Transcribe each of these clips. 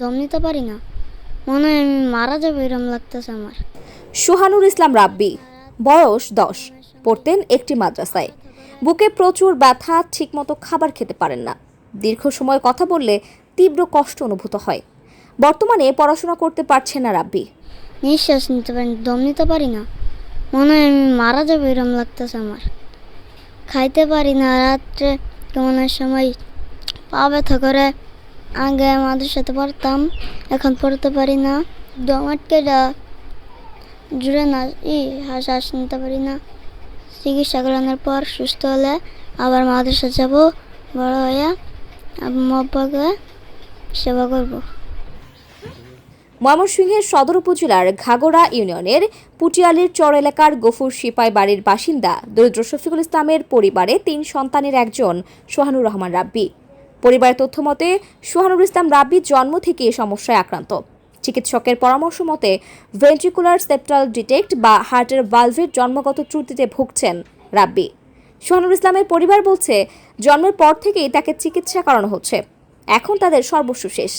দম নিতে পারি না। মনে হয় আমি মারা যাব এরম লাগতেছে আমার। সোহানুর ইসলাম রাব্বি বয়স দশ। পড়তেন একটি মাদ্রাসায়। বুকে প্রচুর ব্যথা ঠিকমতো খাবার খেতে পারেন না। দীর্ঘ সময় কথা বললে তীব্র কষ্ট অনুভূত হয়। বর্তমানে পড়াশোনা করতে পারছে না রাব্বি। নিঃশ্বাস নিতে পারি দম নিতে পারি না। মনে হয় আমি মারা যাব এরম লাগতেছে আমার। খাইতে পারি না রাত্রে কেমনের সময় পা ব্যথা করে। আগে আমাদের সাথে পড়তাম, এখন পড়তে পারি না। আটকে যা, জুড়ে না, ই, হাঁস হাঁস নিতে পারি না। চিকিৎসা করানোর পর সুস্থ হলে আবার মাদ্রাসা যাব, বড় হয়ে আব্বাকে সেবা করব। ময়মনসিংহের সদর উপজেলার ঘাগড়া ইউনিয়নের পুটিয়ালির চর এলাকার গফুর সিপাই বাড়ির বাসিন্দা দরিদ্র শফিকুল ইসলামের পরিবারে তিন সন্তানের একজন, সোহানুর রহমান রাব্বি। পরিবারের তথ্য মতে, সোহানুর ইসলাম রাব্বি জন্ম থেকে এ সমস্যায় আক্রান্ত। চিকিৎসকের পরামর্শ মতে, ভেন্ট্রিকুলার সেপ্টাল ডিটেক্ট বা হার্টের ভালভের জন্মগত ত্রুটিতে ভুগছেন রাব্বি। সোহানুর ইসলামের পরিবার বলছে, জন্মের পর থেকেই তাকে চিকিৎসা করানো হচ্ছে। এখন তাদের সর্বস্ব শেষ।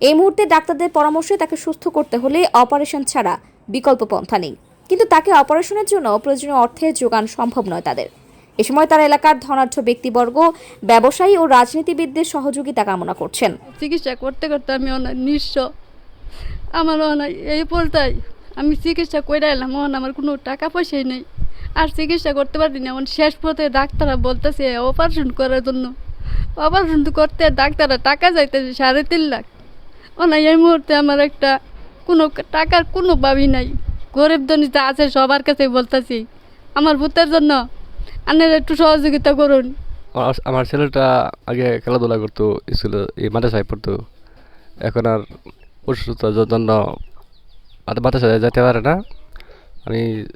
এই মুহূর্তে ডাক্তারদের পরামর্শে তাকে সুস্থ করতে হলে অপারেশন ছাড়া বিকল্প পন্থা নেই। কিন্তু তাকে অপারেশনের জন্য প্রয়োজনীয় অর্থের যোগান সম্ভব নয় তাদের। এ সময় তারা এলাকার ধনাঢ্য ব্যক্তিবর্গ, ব্যবসায়ী ও রাজনীতিবিদদের সহযোগিতা কামনা করছেন। চিকিৎসা করতে করতে আমি অনেক নিঃস্ব। আমার অনেক এই পর্যায়ে আমি চিকিৎসা করে এলাম, অন আমার কোনো টাকা পয়সাই নেই। আর চিকিৎসা করতে পারি না আমার শেষ পথে ডাক্তাররা বলতেছে অপারেশন করার জন্য। অপারেশন করতে ডাক্তাররা টাকা চাইতেছে, সাড়ে তিন লাখ। অনেক এই মুহূর্তে আমার একটা কোনো টাকার কোনো ভাবি নাই। গরিব ধনী যা আছে সবার কাছে বলতেছি। আমার ভূতের জন্য আপনারা একটু সহযোগিতা করুন। আমার- ছেলেটা আগে খেলাধুলা করতো, স্কুলে, এই মাদ্রাসায় পড়তো। এখন আর অসুস্থতার জন্য মাদ্রা- মাদ্রাসায় যেতে পারে না। আমি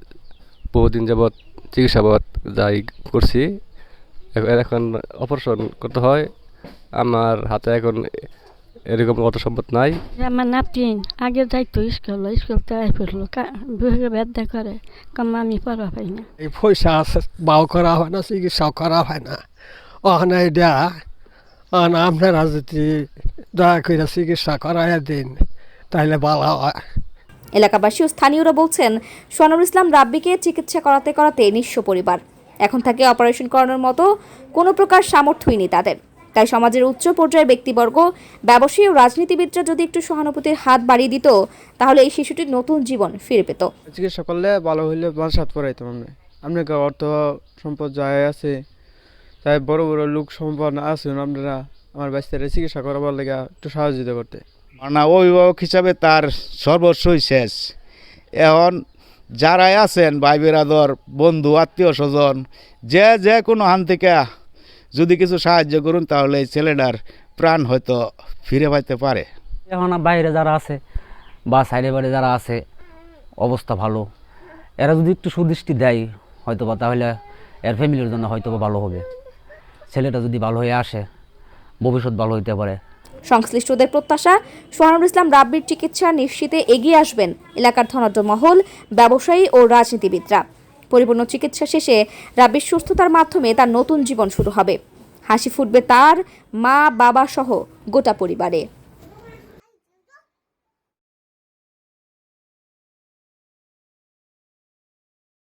বহুদিন যাবৎ চিকিৎসা বাবদ যাই করছি। এখন অপারেশন করতে হয়। আমার হাতে এখন এরকম অত সম্পদ নাই। আমার নাতিন আগে যাইতো স্কুল স্কুল তাই পড়ল বিভাগে ব্যথা করে কম আমি পড়া পাই না। এই পয়সা বাও করা হয় না চিকিৎসা করা হয় না। ওখানে এটা ওখানে আপনারা যদি দয়া করে চিকিৎসা করাই দিন তাহলে ভালো হয়। এলাকাবাসী ও স্থানীয়রা বলছেন সোহানুর ইসলাম রাব্বিকে চিকিৎসা করাতে করাতে নিঃস্ব পরিবার। এখন তাকে অপারেশন করানোর মতো কোনো প্রকার সামর্থ্যই নেই তাদের। তাই সমাজের উচ্চ পর্যায়ের ব্যক্তিবর্গ ব্যবসায়ী ও রাজনীতিবিদরা যদি একটু সহানুভূতির হাত বাড়িয়ে দিত তাহলে এই শিশুটির নতুন জীবন ফিরে পেত। চিকিৎসা করলে ভালো হইলে বাসাত পড়াইতাম আপনি আপনাকে অর্থ সম্পদ যায় আছে তাই বড় বড় লোক সম্পদ আছেন আপনারা আমার বাচ্চারা চিকিৎসা করাবার লেগে একটু সহযোগিতা করতে না অভিভাবক হিসাবে তার সর্বস্বই শেষ। এখন যারাই আছেন ভাই বেরাদর বন্ধু আত্মীয় স্বজন যে যে কোনো হান থেকে যদি কিছু সাহায্য করুন তাহলে এই ছেলেটার প্রাণ হয়তো ফিরে পাইতে পারে। এখন বাইরে যারা আছে বা সাইডে বাইরে যারা আছে অবস্থা ভালো। এরা যদি একটু সুদৃষ্টি দেয় হয়তো বা তাহলে এর ফ্যামিলির জন্য হয়তো বা ভালো হবে। ছেলেটা যদি ভালো হয়ে আসে ভবিষ্যৎ ভালো হইতে পারে। সংশ্লিষ্টদের প্রত্যাশা সোহানুর ইসলাম রাব্বির চিকিৎসা নিশ্চিতে এগিয়ে আসবেন এলাকার ধনাঢ্য মহল ব্যবসায়ী ও রাজনীতিবিদরা। পরিপূর্ণ চিকিৎসা শেষে রাব্বির সুস্থতার মাধ্যমে তার নতুন জীবন শুরু হবে। হাসি ফুটবে তার মা, বাবা সহ গোটা পরিবারে।